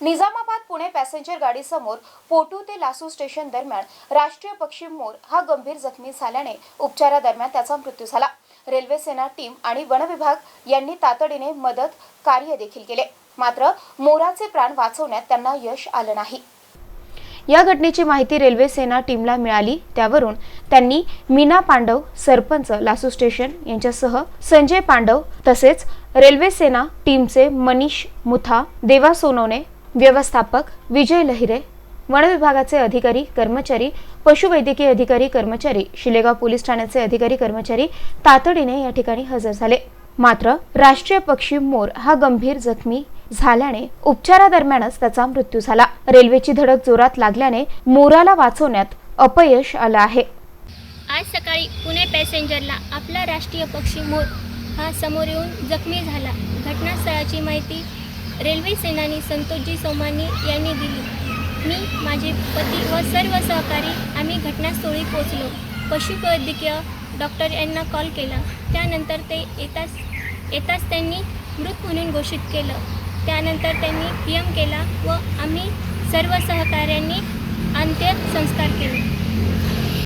Nizamabad Pune passenger गाडीसमोर पोटू ते लासू station दरम्यान राष्ट्रीय पक्षी मोर हा गंभीर जखमी झाल्याने उपचारादरम्यान त्याचा मृत्यू झाला. रेल्वे सेना टीम आणि वनविभाग यांनी तातडीने मदत कार्य देखील केले. मात्र मोराचे प्राण वाचवण्यात त्यांना यश आलं नाही. या घटनेची माहिती रेल्वे सेना टीमला मिळाली. त्यावरून त्यांनी मीना पांडव सरपंच लासू स्टेशन यांच्यासह संजय पांडव तसेच रेल्वे सेना टीमचे मनीष मुथा देवा सोनवणे व्यवस्थापक विजय लहिरे वन विभागाचे अधिकारी कर्मचारी पशुवैद्यकीय अधिकारी कर्मचारी शिलेगाव पोलीस ठाण्याचे अधिकारी कर्मचारी तातडीने या ठिकाणी हजर झाले. मात्र राष्ट्रीय पक्षी मोर हा गंभीर जखमी झाल्याने उपचारादरम्यानच त्याचा मृत्यू झाला. रेल्वेची धडक जोरात लागल्याने मोराला वाचवण्यात अपयश आलं आहे. आज सकाळी पुणे पॅसेंजरला आपला राष्ट्रीय पक्षी मोर हा समोर येऊन जखमी झाला. घटनास्थळाची माहिती रेल्वे सेनानी संतोषजी सोमानी यांनी दिली. मी माझे पती व सर्व सहकारी आम्ही घटनास्थळी पोचलो पशुवैद्यकीय डॉक्टर यांना कॉल केला. त्यानंतर ते येताच येताच त्यांनी मृत म्हणून घोषित केलं. त्यानंतर त्यांनी पी एम केला व आम्ही सर्व सहकाऱ्यांनी अंत्यसंस्कार केले.